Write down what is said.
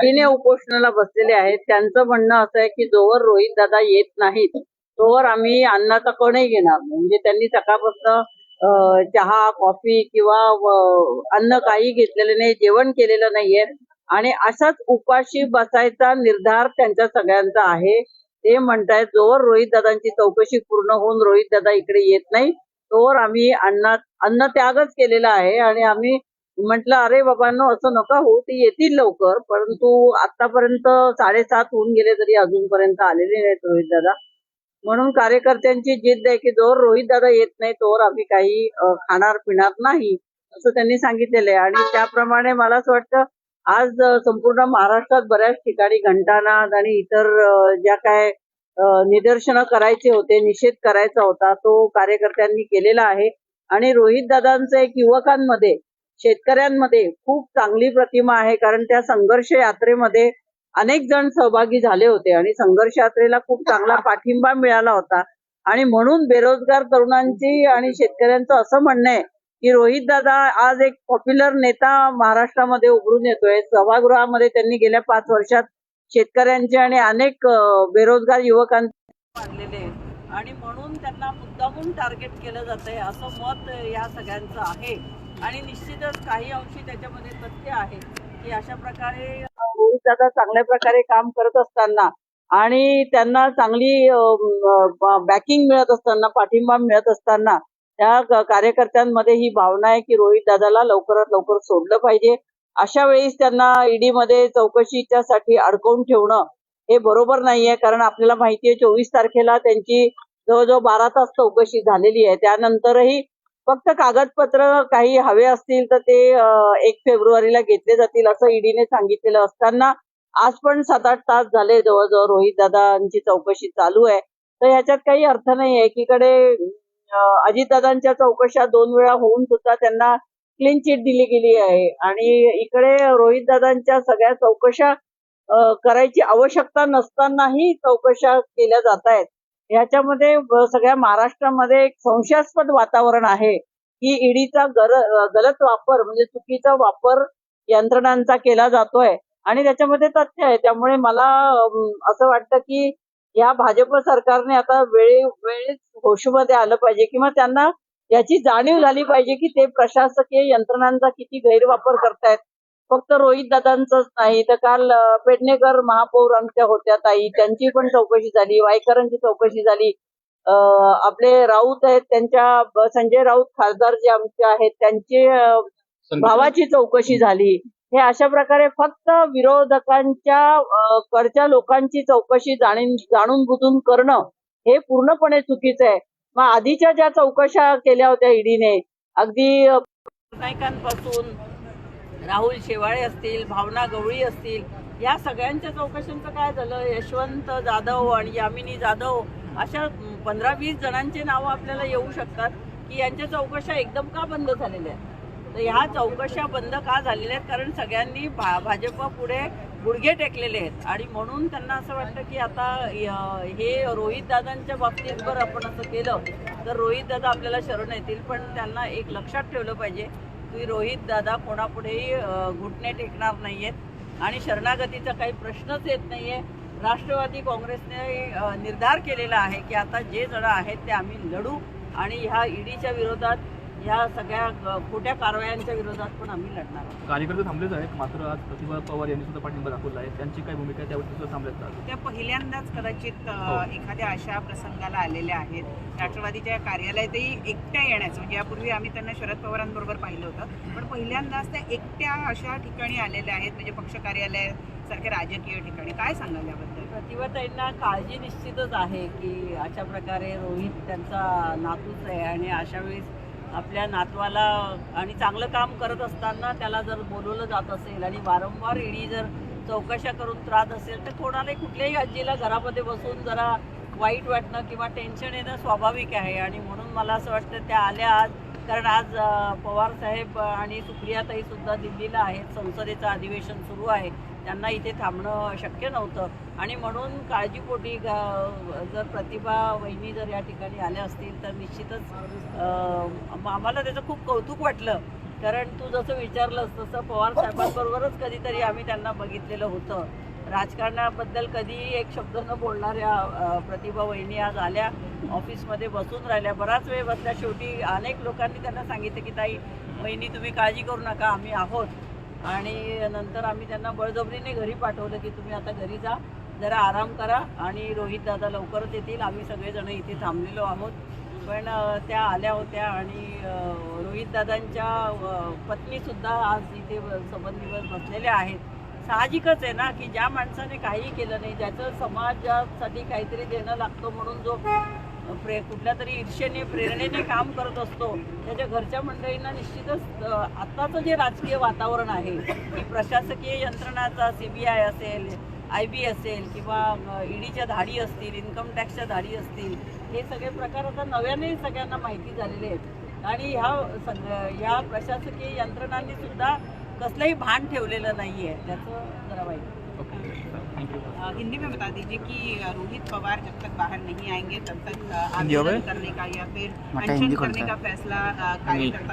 तिने उपोषणाला बसलेले आहेत. त्यांचं म्हणणं असं आहे की जोवर रोहित दादा येत नाहीत तोवर आम्ही अन्नाचा कणही घेणार नाही. म्हणजे त्यांनी सकाळपासून चहा कॉफी किंवा अन्न काही घेतलेलं नाही जेवण केलेलं नाहीये. आणि असाच उपाशी बसायचा निर्धार त्यांच्या सगळ्यांचा आहे. ते म्हणतायत जोवर रोहित दादांची चौकशी पूर्ण होऊन रोहित दादा इकडे येत नाही तोवर आम्ही अन्न अन्न त्यागच केलेला आहे. आणि आम्ही म्हटलं अरे बाबांनो असं नका हो ते येतील लवकर परंतु आतापर्यंत साडेसात होऊन गेले तरी अजूनपर्यंत आलेले नाहीत रोहित दादा. म्हणून कार्यकर्त्यांची जिद्द आहे की जोर रोहित दादा येत नाही तोवर आम्ही काही खाणार पिणार नाही असं त्यांनी सांगितलेलं आहे. आणि त्याप्रमाणे मला असं वाटतं आज संपूर्ण महाराष्ट्रात बऱ्याच ठिकाणी घंटानाद आणि इतर ज्या काय निदर्शनं करायचे होते निषेध करायचा होता तो कार्यकर्त्यांनी केलेला आहे. आणि रोहित दादांचं एक युवकांमध्ये शेतकऱ्यांमध्ये खूप चांगली प्रतिमा आहे कारण त्या संघर्ष यात्रेमध्ये अनेक जण सहभागी झाले होते आणि संघर्ष यात्रेला खूप चांगला पाठिंबा मिळाला होता. आणि म्हणून बेरोजगार तरुणांची आणि शेतकऱ्यांचं असं म्हणणं आहे की रोहित दादा आज एक पॉप्युलर नेता महाराष्ट्रामध्ये उभरून येतोय. सभागृहामध्ये त्यांनी गेल्या पाच वर्षात शेतकऱ्यांचे आणि अनेक बेरोजगार युवकांचे मानलेले आणि म्हणून त्यांना मुद्दामून टार्गेट केलं जात आहे असं मत या सगळ्यांचं आहे. आणि निश्चितच काही अंशी त्याच्यामध्ये तथ्य आहे की अशा प्रकारे रोहित दादा चांगल्या प्रकारे काम करत असताना आणि त्यांना चांगली बॅकिंग मिळत असताना पाठिंबा मिळत असताना त्या कार्यकर्त्यांमध्ये ही भावना आहे की रोहित दादाला लवकरात लवकर सोडलं पाहिजे. अशा वेळीस त्यांना ईडी मध्ये चौकशीच्या साठी अडकवून ठेवणं हे बरोबर नाहीये कारण आपल्याला माहिती आहे चोवीस तारखेला त्यांची जवळजवळ बारा तास चौकशी झालेली आहे. त्यानंतरही फक्त कागदपत्र काही हवे असतील तर ते एक फेब्रुवारीला घेतले जातील असं ईडीने सांगितलेलं असताना आज पण सात आठ तास झाले जवळजवळ रोहित दादांची चौकशी चालू आहे. तर ह्याच्यात काही अर्थ नाही एकीकडे अजितदादांच्या चौकशा दोन वेळा होऊन सुद्धा त्यांना क्लीन चिट दिली गेली आहे. आणि इकडे रोहित दादांच्या सगळ्या चौकशा करायची आवश्यकता नसतानाही चौकशा केल्या जात आहेत. याच्यामध्ये सगळ्या महाराष्ट्रामध्ये एक संशयास्पद वातावरण आहे की ईडीचा गलत वापर म्हणजे चुकीचा वापर यंत्रणांचा केला जातोय आणि त्याच्यामध्ये तथ्य आहे. त्यामुळे मला असं वाटतं की या भाजप सरकारने आता वेळे वेळेत होशमध्ये आलं पाहिजे किंवा त्यांना याची जाणीव झाली पाहिजे की ते प्रशासकीय यंत्रणांचा किती गैरवापर करतायत. फक्त रोहित दादांचंच नाही तर काल पेडणेकर महापौर आमच्या होत्या ताई त्यांची पण चौकशी झाली वायकरांची चौकशी झाली. आपले राऊत आहेत त्यांच्या संजय राऊत खासदार जे आमचे आहेत त्यांचे भावाची चौकशी झाली. हे अशा प्रकारे फक्त विरोधकांच्या कडच्या लोकांची चौकशी जाणीन जाणून बुजून करणं हे पूर्णपणे चुकीचं आहे. मग आधीच्या ज्या चौकशा केल्या होत्या ईडीने अगदी नायकांपासून राहुल शेवाळे असतील भावना गवळी असतील या सगळ्यांच्या चौकशांचं काय झालं? यशवंत जाधव आणि यामिनी जाधव अशा पंधरा वीस जणांचे नावं आपल्याला येऊ शकतात की यांच्या चौकशा एकदम का बंद झालेल्या आहेत? तर ह्या चौकशा बंद का झालेल्या आहेत? कारण सगळ्यांनी भा भाजप पुढे गुडघे टेकलेले आहेत. आणि म्हणून त्यांना असं वाटतं की आता हे रोहित दादांच्या बाबतीत जर आपण असं केलं तर रोहित दादा आपल्याला शरण येतील. पण त्यांना एक लक्षात ठेवलं पाहिजे की रोहित दादा कोणापुढेही घुटणे टेकणार नाहीयेत. आणि शरणागतीचा काही प्रश्नच येत नाहीये. राष्ट्रवादी काँग्रेसने निर्धार केलेला आहे की आता जे जण आहेत ते आम्ही लढू. आणि ह्या ईडीच्या विरोधात ह्या सगळ्या खोट्या कारवायांच्या विरोधात पण आम्ही लढणार आहोत. कार्यकर्ते थांबलेच आहेत मात्र आज प्रतिभा पवार यांनी सुद्धा पाठिंबा दाखवला आहे. त्यांची काय भूमिका आहे त्यावरती सुद्धा थांबलेत का? त्या पहिल्यांदाच कदाचित अ, हो. एखाद्या अशा प्रसंगाला आलेल्या आहेत. राष्ट्रवादीच्या कार्यालयातही एकट्या येण्याचं म्हणजे यापूर्वी आम्ही त्यांना शरद पवारांबरोबर पाहिलं होतं. पण पहिल्यांदाच त्या एकट्या अशा ठिकाणी आलेल्या आहेत म्हणजे पक्ष कार्यालय सारख्या राजकीय ठिकाणी. काय सांगाल याबद्दल? प्रतिभाताईंना काळजी निश्चितच आहे की अशा प्रकारे रोहित त्यांचा नातूच आहे आणि अशा वेळेस आपल्या नातवाला आणि चांगलं काम करत असताना त्याला जर बोलवलं जात असेल आणि वारंवार ईडी जर चौकशा करून त्रास असेल तर कोणालाही कुठल्याही आजीला घरामध्ये बसून जरा वाईट वाटणं किंवा टेन्शन येणं स्वाभाविक आहे. आणि म्हणून मला असं वाटतं त्या आल्या आज कारण आज पवार साहेब आणि सुप्रियाताई सुद्धा दिल्लीला आहेत. संसदेचं अधिवेशन सुरू आहे. त्यांना इथे थांबणं शक्य नव्हतं. आणि म्हणून काळजीपोटी गा- जर प्रतिभा वहिनी जर या ठिकाणी आल्या असतील तर निश्चितच आम्हाला त्याचं खूप कौतुक वाटलं. कारण तू जसं विचारलंस तसं पवार साहेबांबरोबरच कधीतरी आम्ही त्यांना बघितलेलं होतं. राजकारणाबद्दल कधीही एक शब्द न बोलणाऱ्या प्रतिभा वहिनी आज आल्या ऑफिसमध्ये बसून राहिल्या. बराच वेळ बसल्या. शेवटी अनेक लोकांनी त्यांना सांगितलं की ताई वहिनी तुम्ही काळजी करू नका. आम्ही आहोत. आणि नंतर आम्ही त्यांना बळजबरीने घरी पाठवलं की तुम्ही आता घरी जा जरा आराम करा आणि रोहित दादा लवकरच येतील. आम्ही सगळेजण इथे थांबलेलो आहोत. पण त्या आल्या होत्या आणि रोहित दादांच्या पत्नीसुद्धा आज इथे संबंधीवर बसलेल्या आहेत. साहजिकच आहे ना की ज्या माणसाने काही केलं नाही ज्याचं समाजासाठी काहीतरी देणं लागतं म्हणून जो प्रे कुठल्या तरी ईर्षेने प्रेरणेने काम करत असतो. त्याच्या घरच्या मंडळींना निश्चितच आत्ताचं जे राजकीय वातावरण आहे की प्रशासकीय यंत्रणाचा सी बी आय असेल आय बी असेल किंवा ईडीच्या धाडी असतील इन्कम टॅक्सच्या धाडी असतील हे सगळे प्रकार आता नव्याने सगळ्यांना माहिती झालेले आहेत. आणि ह्या सग ह्या प्रशासकीय यंत्रणांनी सुद्धा कसलंही भान ठेवलेलं नाही आहे त्याचं जरा वाईट हिंदी में बता दीजिए कि रोहित पवार जब तक बाहर नहीं आएंगे तब तक हो आंदोलन? करने का या फिर करने? का फैसला अ, कार्यकर्ताओं